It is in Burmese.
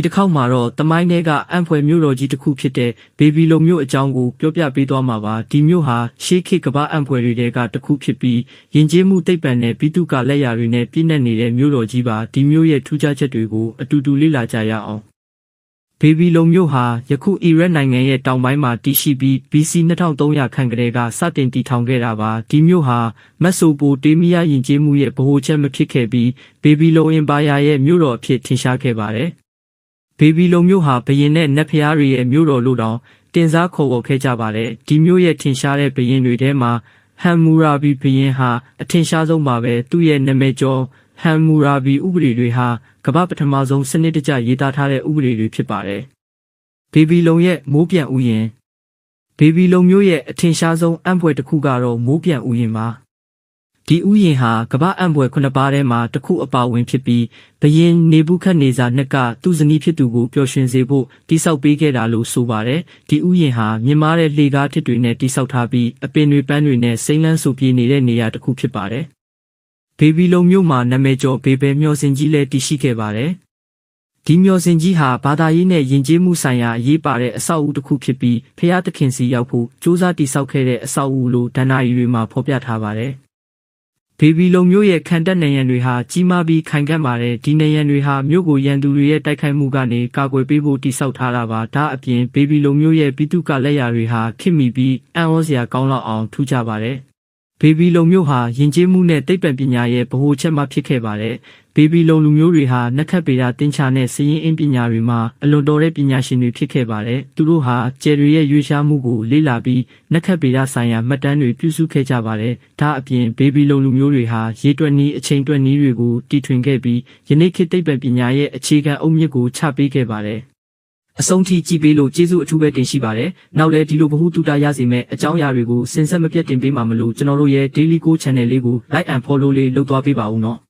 ဒီတစ်ခေါက်မှာတော့တမိုင်းထဲကအံ့ဖွယ်မြို့တော်ကြီးတစ်ခုဖြစ်တဲ့ဘေဘီလုံမြို့အကြောင်းကိုပြောပြပေးသွားမှာပါဒီမြို့ဟာရှေးခေတ်ကမ္ဘာအံ့ဖွယ်တွေကတစ်ခုဖြစ်ပြီးယဉ်ကျေးမှုသိပ္ပံနဲ့ပြည်သူကလက်ရာတွေနဲ့ပြည့်နှက်နေတဲ့မြို့တော်ကြီးပါဒီမြို့ရဲ့ထူးခြားချက်တွေကိုအတူတူလေ့လာကြရအောင်ဘေဘီလုံမြို့ဟာယခုအီရတ်နိုင်ငံရဲ့တောင်ပိုင်းမှာတည်ရှိပြီး BC 2300ခန့်ကလေးကစတင်တည်ထောင်ခဲ့တာပါဒီမြို့ဟာမက်ဆိုပိုတေးမီးယားယဉ်ကျေးမှုရဲ့ဗဟိုချက်မဖြစ်ခဲ့ပြီးဘေဘီလုံအင်ပါယာရဲ့မြို့တော်အဖြစ်ထင်ရှားခဲ့ပါတယ် ဘေဘီလုံမျိုးဟာဘရင်နဲ့နတ်ဖျားတွေရဲ့မျိုးတော်လို့တောင်တင်စားခေါ်ဝေါ်ခဲ့ကြပါတယ်ဒီမျိုးရဲ့ထင်ရှားတဲ့ဘရင်တွေထဲမှာဟမ်မူရာဘီဘရင်ဟာအထင်ရှားဆုံးပါပဲသူ့ရဲ့နာမည်ကျော်ဟမ်မူရာဘီဥပဒေတွေဟာကမ္ဘာပထမဆုံးစနစ်တကျရေးသားထားတဲ့ဥပဒေတွေဖြစ်ပါတယ်ဘေဘီလုံရဲ့မိုးပြန်ဥယျာဉ်ဘေဘီလုံမျိုးရဲ့အထင်ရှားဆုံးအံ့ဖွယ်တစ်ခုကတော့မိုးပြန်ဥယျာဉ်ပါ ဒီဥယျာဉ်ဟာကမ္ဘာအံ့ဖွယ်ခုနှစ်ပါးထဲမှာတစ်ခုအပါဝင်ဖြစ်ပြီးဘယင်းနေဘူးခတ်နေစာနှစ်ကသူ့ဇနီးဖြစ်သူကိုပျော်ရွှင်စေဖို့တိဆောက်ပေးခဲ့တာလို့ဆိုပါတယ်ဒီဥယျာဉ်ဟာမြင်မာတဲ့လှေကားထစ်တွေနဲ့တိဆောက်ထားပြီးအပင်တွေပန်းတွေနဲ့စိမ့်လန်းဆူပြေးနေတဲ့နေရာတစ်ခုဖြစ်ပါတယ်ဘေဘီလုံမြို့မှာနာမည်ကျော်ဘေဘယ်မျော်စင်ကြီးလည်းတည်ရှိခဲ့ပါတယ်ဒီမျော်စင်ကြီးဟာဘာသာရေးနဲ့ယဉ်ကျေးမှုဆိုင်ရာအရေးပါတဲ့အဆောက်အဦတစ်ခုဖြစ်ပြီးဖျားသခင်စီရောက်ဖို့စ조사တိဆောက်ခဲ့တဲ့အဆောက်အဦလို့ဒဏ္ဍာရီတွေမှာဖော်ပြထားပါတယ် ဘေဘီလုံမျိုးရဲ့ခံတက်နေရန်တွေဟာကြီးမားပြီးခိုင်ခန့်ပါတယ်ဒီနေရန်တွေဟာမြို့ကိုရန်သူတွေရဲ့တိုက်ခိုက်မှုကနေကာကွယ်ပေးဖို့တိစောက်ထားတာပါဒါအပြင်ဘေဘီလုံမျိုးရဲ့ပြည်သူကလက်ရာတွေဟာခင်မီပြီးအံ့ဩစရာကောင်းလောက်အောင်ထူးခြားပါတယ်ဘေဘီလုံမျိုးဟာယဉ်ကျေးမှုနဲ့သိပ္ပံပညာရဲ့ဗဟိုချက်မှဖြစ်ခဲ့ပါတယ်ဘေဘီလုံလူမျိုးတွေဟာနက်ခတ်ပေတာတင်ချာနဲ့စည်ရင်အင်းပညာတွေမှာအလွန်တော်တဲ့ပညာရှင်တွေဖြစ်ခဲ့ပါတယ်သူတို့ဟာကျယ်တွေရဲ့ရွေးရှားမှုကိုလေ့လာပြီးနက်ခတ်ပေတာဆိုင်ရာမှတ်တမ်းတွေပြုစုခဲ့ကြပါတယ်ဒါအပြင်ဘေဘီလုံလူမျိုးတွေဟာရေတွက်နည်းအချိန်တွက်နည်းတွေကိုတီထွင်ခဲ့ပြီးယနေ့ခေတ်သိပ္ပံပညာရဲ့အခြေခံအုတ်မြစ်ကိုချပေးခဲ့ပါတယ်အဆုံးထိကြည့်ပေးလို့ကျေးဇူးအထူးပဲတင်ရှိပါတယ်။နောက်လည်းဒီလိုဗဟုသုတရစေမဲ့အကြောင်းအရာတွေကိုစင်ဆက်မပြတ်တင်ပေးမှာမလို့ကျွန်တော်တို့ရဲ့ Daily Go Channel လေးကို Like and Follow လေးလုပ်သွားပေးပါဦးနော်။